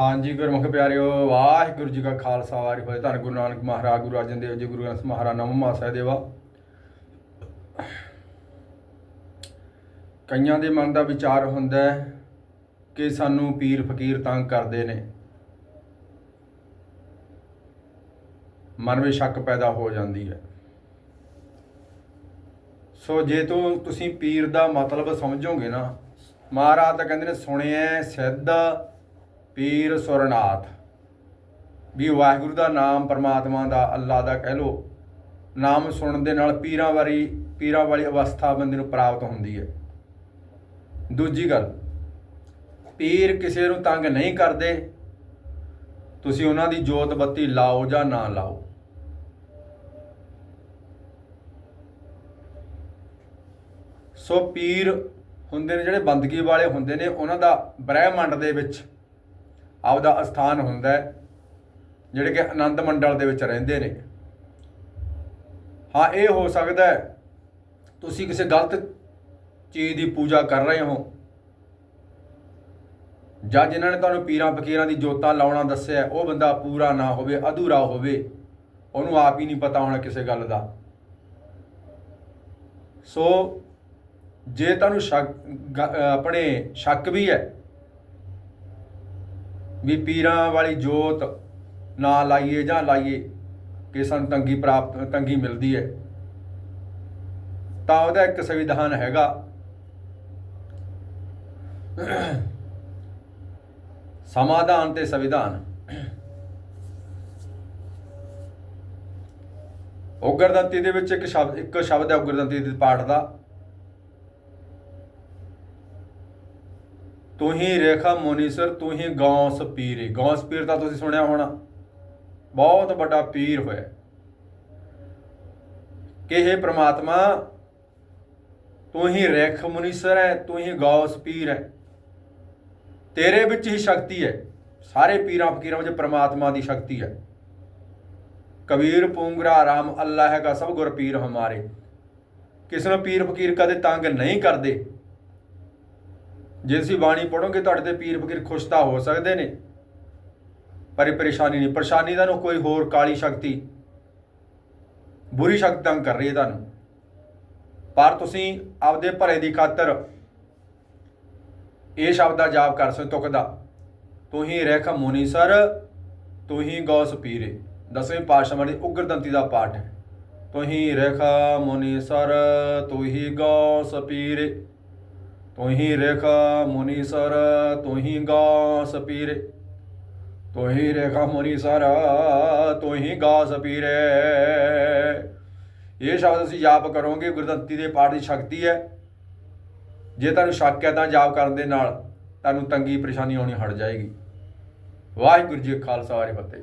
ਹਾਂਜੀ, ਗੁਰਮੁਖ ਪਿਆਰਿਓ, ਵਾਹਿਗੁਰੂ ਜੀ ਕਾ ਖਾਲਸਾ, ਵਾਹਿਗੁਰੂ ਜੀ ਧੰਨ ਗੁਰੂ ਨਾਨਕ ਮਹਾਰਾਜ, ਗੁਰੂ ਅਰਜਨ ਦੇਵ ਜੀ, ਗੁਰੂ ਗ੍ਰੰਥ ਮਹਾਰਾਜ ਨਵਮਾ ਸਹਿਦੇਵਾ। ਕਈਆਂ ਦੇ ਮਨ ਦਾ ਵਿਚਾਰ ਹੁੰਦਾ ਹੈ ਕਿ ਸਾਨੂੰ ਪੀਰ ਫਕੀਰ ਤੰਗ ਕਰਦੇ ਨੇ। ਮਨ ਵਿੱਚ ਸ਼ੱਕ ਪੈਦਾ ਹੋ ਜਾਂਦੀ ਹੈ। ਸੋ ਜੇ ਤੋਂ, ਤੁਸੀਂ ਪੀਰ ਦਾ ਮਤਲਬ ਸਮਝੋਗੇ ਨਾ, ਮਹਾਰਾਜ ਤਾਂ ਕਹਿੰਦੇ ਨੇ, ਸੁਣਿਆ, ਸਿੱਧ ਪੀਰ ਸੁਰਨਾਥ ਵੀ ਵਾਹਿਗੁਰੂ ਦਾ ਨਾਮ ਪਰਮਾਤਮਾ ਦਾ ਅੱਲਾ ਦਾ ਕਹਿ ਲੋ, ਨਾਮ ਸੁਣਨ ਦੇ ਨਾਲ ਪੀਰਾਂ ਵਾਲੀ ਪੀਰਾਂ ਵਾਲੀ ਅਵਸਥਾ ਬੰਦੇ ਨੂੰ ਪ੍ਰਾਪਤ ਹੁੰਦੀ ਹੈ। ਦੂਜੀ ਗੱਲ, ਪੀਰ ਕਿਸੇ ਨੂੰ ਤੰਗ ਨਹੀਂ ਕਰਦੇ, ਤੁਸੀਂ ਉਹਨਾਂ ਦੀ ਜੋਤ ਬੱਤੀ ਲਾਓ ਜਾਂ ਨਾ ਲਾਓ। ਸੋ ਪੀਰ ਹੁੰਦੇ ਨੇ ਜਿਹੜੇ ਬੰਦਗੀ ਵਾਲੇ ਹੁੰਦੇ ਨੇ, ਉਹਨਾਂ ਦਾ ਬ੍ਰਹਿਮੰਡ ਦੇ ਵਿੱਚ ਆਪਦਾ ਅਸਥਾਨ ਹੁੰਦਾ ਹੈ, ਜਿਹੜੇ ਕਿ ਆਨੰਦ ਮੰਡਲ ਦੇ ਵਿੱਚ ਰਹਿੰਦੇ ਨੇ। ਹਾਂ, ਇਹ ਹੋ ਸਕਦਾ ਹੈ, ਤੁਸੀਂ ਕਿਸੇ ਗਲਤ ਚੀਜ਼ ਦੀ ਪੂਜਾ ਕਰ ਰਹੇ ਹੋ, ਜਾਂ ਜਿਨ੍ਹਾਂ ਨੇ ਤੁਹਾਨੂੰ ਪੀਰਾਂ ਫਕੀਰਾਂ ਦੀ ਜੋਤਾਂ ਲਾਉਣਾ ਦੱਸਿਆ, ਉਹ ਬੰਦਾ ਪੂਰਾ ਨਾ ਹੋਵੇ, ਅਧੂਰਾ ਹੋਵੇ, ਉਹਨੂੰ ਆਪ ਹੀ ਨਹੀਂ ਪਤਾ ਹੋਣਾ ਕਿਸੇ ਗੱਲ ਦਾ। ਸੋ, ਜੇ ਤੁਹਾਨੂੰ ਸ਼ੱਕ, ਗ- ਆਪਣੇ ਸ਼ੱਕ ਵੀ ਹੈ ਵੀ ਪੀਰਾਂ ਵਾਲੀ ਜੋਤ ਨਾ ਲਾਈਏ ਜਾਂ ਲਾਈਏ, ਕਿ ਸਾਨੂੰ ਤੰਗੀ ਪ੍ਰਾਪਤ, ਤੰਗੀ ਮਿਲਦੀ ਹੈ। ਤਾਂ ਉਹਦਾ ਇੱਕ ਸੰਵਿਧਾਨ ਹੈਗਾ। ਸਮਾਧਾਨ ਤੇ ਸੰਵਿਧਾਨ। ਉਗਰਦੰਤੀ ਦੇ ਵਿੱਚ ਇੱਕ ਸ਼ਬਦ ਇੱਕ ਸ਼ਬਦ ਹੈ ਉਗਰਦੰਤੀ ਦੇ ਪਾਠ ਦਾ। ਤੂੰ ਹੀ ਰੇਖਾ ਮੋਨੀਸਰ ਤੂੰ ਹੀ ਗੌਸ ਪੀਰੇ। ਗੌਸ ਪੀਰ ਤਾਂ ਤੁਸੀਂ ਸੁਣਿਆ ਹੋਣਾ। ਬਹੁਤ ਵੱਡਾ ਪੀਰ ਹੋਇਆ। ਕਿ हे ਪ੍ਰਮਾਤਮਾ, ਤੂੰ ਹੀ ਰੇਖ ਮੁਨੀਸਰ ਹੈ, ਤੂੰ ਹੀ ਗੌਸ ਪੀਰ ਹੈ। ਤੇਰੇ ਵਿੱਚ ਹੀ ਸ਼ਕਤੀ ਹੈ। ਸਾਰੇ ਪੀਰਾਂ ਫਕੀਰਾਂ ਵਿੱਚ ਪ੍ਰਮਾਤਮਾ ਦੀ ਸ਼ਕਤੀ ਹੈ। ਕਬੀਰ, ਪੂੰਗਰਾ, ਰਾਮ, ਅੱਲਾ ਹੈਗਾ ਸਭ ਗੁਰ ਪੀਰ ਹਮਾਰੇ। ਕਿਸੇ ਨੂੰ ਪੀਰ ਫਕੀਰ ਕਦੇ ਤੰਗ ਨਹੀਂ ਕਰਦੇ। ਜੇ ਤੁਸੀਂ ਬਾਣੀ ਪੜੋਗੇ ਤੁਹਾਡੇ ਤੇ ਪੀਰ ਫਕੀਰ ਖੁਸ਼ ਤਾਂ ਹੋ ਸਕਦੇ ਨੇ। ਪਰ ਇਹ ਪਰੇਸ਼ਾਨੀ ਨਹੀਂ। ਪਰੇਸ਼ਾਨੀ ਦਾ ਨੂੰ ਕੋਈ ਹੋਰ ਕਾਲੀ ਸ਼ਕਤੀ, ਬੁਰੀ ਸ਼ਕਤੀ ਤੰਗ ਕਰ ਰਹੀ ਹੈ ਤੁਹਾਨੂੰ। ਪਰ ਤੁਸੀਂ ਆਪਦੇ ਭਲੇ ਦੀ ਖਾਤਰ ਇਹ ਸ਼ਬਦ ਦਾ ਜਾਪ ਕਰ ਸਕਦੇ ਤੁਕ ਦਾ ਤੂੰ ਹੀ ਰੇਖ ਮੁਨੀਸਰ ਤੂੰ ਹੀ ਗੌਸ ਪੀਰੇ। ਦਸਵੇਂ ਪਾਤਸ਼ਾਹ ਵਾਲੀ ਉਗਰਦੰਤੀ ਦਾ ਪਾਠ ਹੈ। ਤੂੰ ਹੀ ਮੁਨੀ ਸਰ ਤੂੰ ਹੀ ਗੌਸ ਪੀਰੇ। ਤੂੰ ਹੀ ਮੁਨੀ ਸਰ ਤੂੰ ਹੀ ਗੌਸ ਪੀਰੇ। ਤੂੰ ਹੀ ਰੇਖਾ ਮੁਨੀਸਰ ਤੂੰ ਹੀ ਗੌਸ ਪੀਰੇ। ਇਹ ਸ਼ਬਦ ਤੁਸੀਂ ਜਾਪ ਕਰੋਗੇ ਗੁਰਦੰਤੀ ਦੇ ਪਾਠ ਦੀ ਸ਼ਕਤੀ ਹੈ। ਜੇ ਤੁਹਾਨੂੰ ਸ਼ੱਕ ਹੈ ਤਾਂ ਜਾਪ ਕਰਨ ਦੇ ਨਾਲ, ਤੁਹਾਨੂੰ ਤੰਗੀ ਪਰੇਸ਼ਾਨੀ ਆਉਣੀ ਹਟ ਜਾਏਗੀ। ਵਾਹਿਗੁਰੂ ਜੀ ਖਾਲਸਾ, ਵਾਹਿਗੁਰੂ ਫਤਿਹ।